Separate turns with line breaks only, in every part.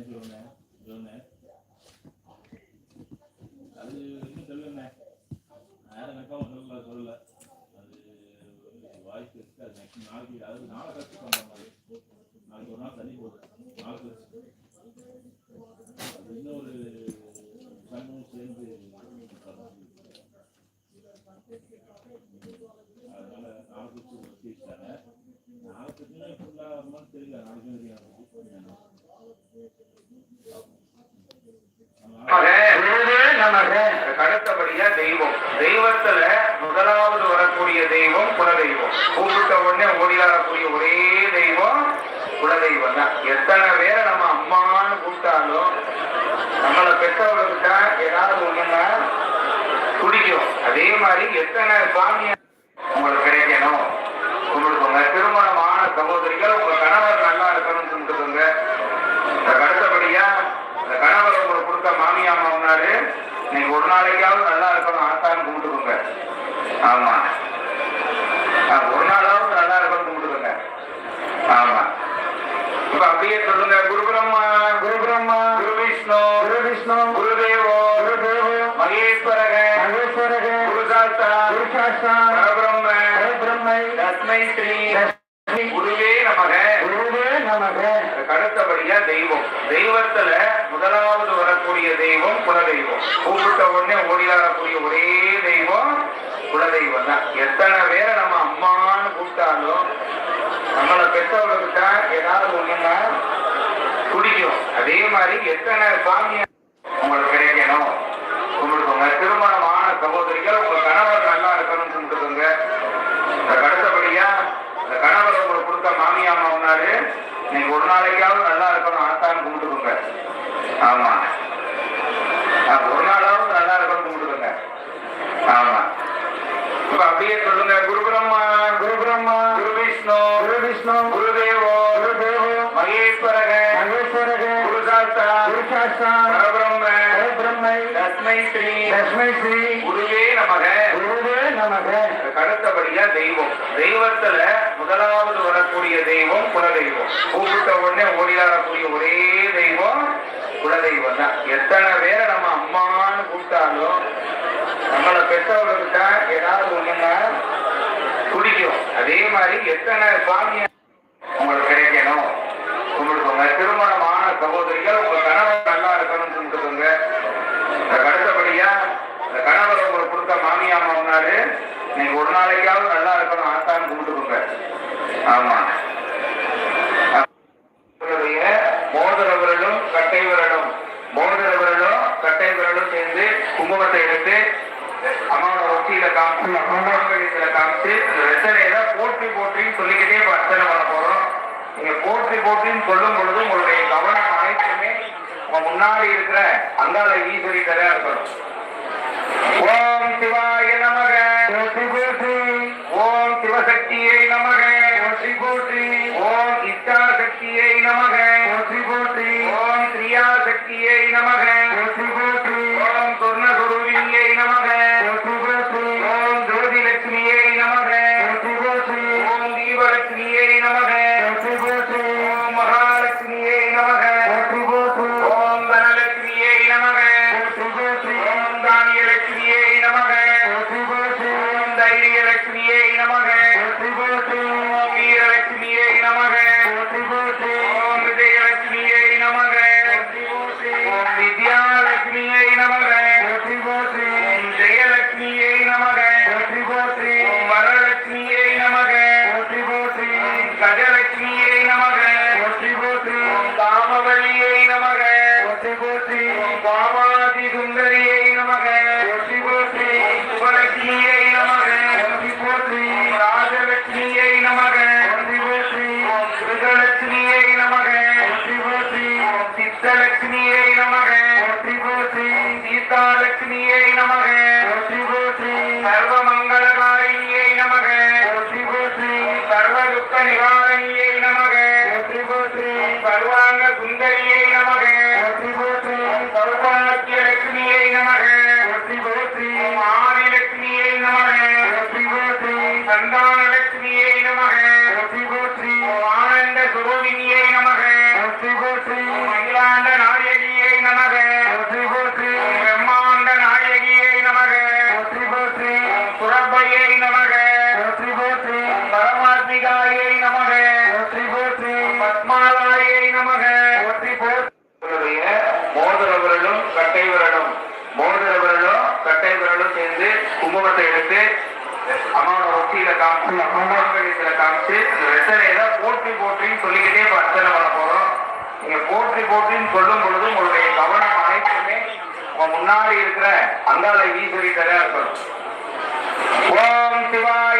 இன்னைக்கு அது இன்னும் சொல்லுங்க யாரும் எனக்காக சொல்லல சொல்லல. அது வாய்ப்பு இருக்கு அது நாளைக்கு அது நாளை பண்ணுற மாதிரி நாளைக்கு ஒரு நாள் தண்ணி போகுது நாளை கழிச்சு அது இன்னொரு சங்கம் சேர்ந்து பண்ணணும். அதனால நாளைக்கு வச்சு வச்சுட்டாங்க நாளைக்கு ஃபுல்லாக தெரியல நாளைக்கு தெரியும்
கடத்தபடியா தெய்வம். தெய்வத்துல முதலாவது வரக்கூடிய தெய்வம் குலதெய்வம். கூப்பிட்ட உடனே ஓடி ஒரே தெய்வம் குலதெய்வம் தான் எத்தனை பேரை நம்ம அம்மான்னு கூப்பிட்டாலும் நம்மளை பெற்றவர்களுக்கு ஏதாவது ஒண்ணுன்னா குடிக்கும் அதே மாதிரி எத்தனை சாமி உங்களுக்கு கிடைக்கணும் கும்பிடுக்கோங்க திருமணமான சகோதரிகள் உங்க கணவர் நல்லா இருக்கணும்னு கும்பிட்டுக்கோங்க அதுக்கு அடுத்தபடியா இந்த கணவர் உங்களுக்கு கொடுத்த மாமியா மாமனாரு நீங்க ஒரு நாளைக்காவது நல்லா இருக்கணும் ஆத்தான்னு கும்பிட்டுக்கோங்க ஆமா ஒரு நாளாவது நல்லா இருக்கணும் கும்பிட்டுக்கோங்க ஆமா. இப்ப அப்படியே சொல்லுங்க குரு பிரம்மா குரு பிரம்மா குரு விஷ்ணு குரு விஷ்ணு குருதேவோ குருதேவோ மகேஸ்வரக மகேஸ்வரக குரு சாஸ்தா குரு சாஸ்தா பரபிரம்ம பரபிரம்மை தஸ்மை ஸ்ரீ குருவே நமக. குருவே நமக. அடுத்தபடியா தெய்வம். தெய்வத்துல முதலாவது வரக்கூடிய தெய்வம் குலதெய்வம். கூப்பிட்ட உடனே ஓடி வரக்கூடிய ஒரே தெய்வம் குலதெய்வம் தான் எத்தனை பேரை நம்ம அம்மான்னு கூப்பிட்டாலும் நம்மளை பெற்றவர்களுக்கு ஏதாவது ஒண்ணுன்னா குடிக்கும். அதே மாதிரி எத்தனை சாமி உங்களுக்கு கிடைக்கணும்? கும்பிடுக்கோங்க திருமணமான சகோதரிகள் உங்க கணவர் நல்லா இருக்கணும்னு கும்பிட்டுக்கோங்க அதுக்கு அடுத்தபடியா இந்த கணவர் உங்களுக்கு கொடுத்த மாமியா மாமனாரு நீங்க ஒரு நாளைக்காவது நல்லா இருக்கணும் ஆத்தான்னு கும்பிட்டுருங்க ஆமா. ஸ்ரீ குருவே நமக. குருவே நமக. அடுத்தபடியா தெய்வம். தெய்வத்துல முதலாவது வரக்கூடிய தெய்வம் குலதெய்வம். கூப்பிட்ட உடனே ஓடி வரக்கூடிய ஒரே தெய்வம் குலதெய்வம் தான் எத்தனை பேரை நம்ம அம்மான்னு கூப்பிட்டாலும் நம்மளை பெற்றவர்களுக்கு ஏதாவது ஒண்ணுன்னா குடிக்கும். அதே மாதிரி எத்தனை சாமி உங்களுக்கு கிடைக்கணும் கும்பிடுக்கோங்க திருமணமான சகோதரிகள் உங்க கணவர் நல்லா இருக்கணும்னு கும்பிட்டுக்கோங்க அதுக்கு அடுத்தபடியா இந்த கணவர் உங்களுக்கு கொடுத்த மாமியா மாமனாரு நீங்க ஒரு நாளைக்காவது நல்லா இருக்கணும் ஆத்தான்னு கும்பிட்டுக்கோங்க. ஆமா. உங்களுடைய மோதிர விரலும் கட்டை விரலும் மோதிர விரலும் கட்டை விரலும் சேர்ந்து குங்குமத்தை எடுத்து அம்மாவோட ஒட்டியில காமிச்சு அம்மாவோட காமிச்சு இந்த வெத்தலையில போற்றி போற்றின்னு சொல்லிக்கிட்டே இப்ப அர்ச்சனை பண்ண போறோம். நீங்க போற்றி போற்றின்னு சொல்லும் பொழுது உங்களுடைய கவனம் அனைத்துமே உங்க முன்னாடி இருக்கிற அங்காள ஈஸ்வரி கதையா இருக்கணும். ஓம் சிவாய நமக. ஓம் சிவசக்தியை நமக. போற்றி போற்றி. ஓம் இச்சாசக்தியை நமக. போற்றி போற்றி. ஓம் கிரியா சக்தியை நமக போற்றி போற்றி. ஓம் சொர்ணஸ்வரூபிணியை போற்றி சர்வமங்களகாரிணியை நமக. போற்றி போற்றி சர்வ துக்க நிவாரணியை நமக. போற்றி போற்றி சர்வாங்க சுந்தரியை நமக. போற்றி போற்றி சௌபாக்கிய லட்சுமியை நமக. போற்றி போற்றி ஆதிலட்சுமியை நமக. போற்றி போற்றி சந்தான லட்சுமியை நமக. போற்றி போற்றி ஆனந்த சுரோவினியை நமக. போற்றி போற்றி மகிழாண்ட காமிச்சு அந்த வெத்தலையை தான் போற்றி போற்றின்னு சொல்லிக்கிட்டே இப்போ அர்ச்சனை பண்ண போறோம். நீங்க போற்றி போற்றின்னு சொல்லும் பொழுது உங்களுடைய கவனம் அனைத்துமே உங்க முன்னாடி இருக்கிற அந்த ஈஸ்வரி தரையா இருக்கணும். ஓம் சிவாய்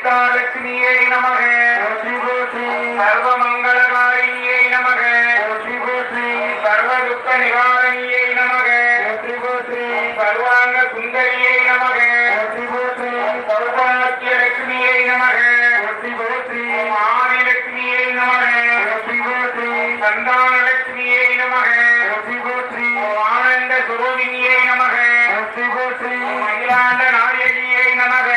சீதாலட்சுமியை நமக. சர்வமங்களகாரியை நமக. சர்வதுக்க நிவாரணியை நமக. சர்வாங்க சுந்தரியை நமக. சௌபாக்கிய லட்சுமியை நமக. ஆதிலட்சுமியை நமக. சந்தான லட்சுமியை நமக. ஆனந்த சுரோதினியை நமக.
மயிலாண்ட
நாயகியை நமக.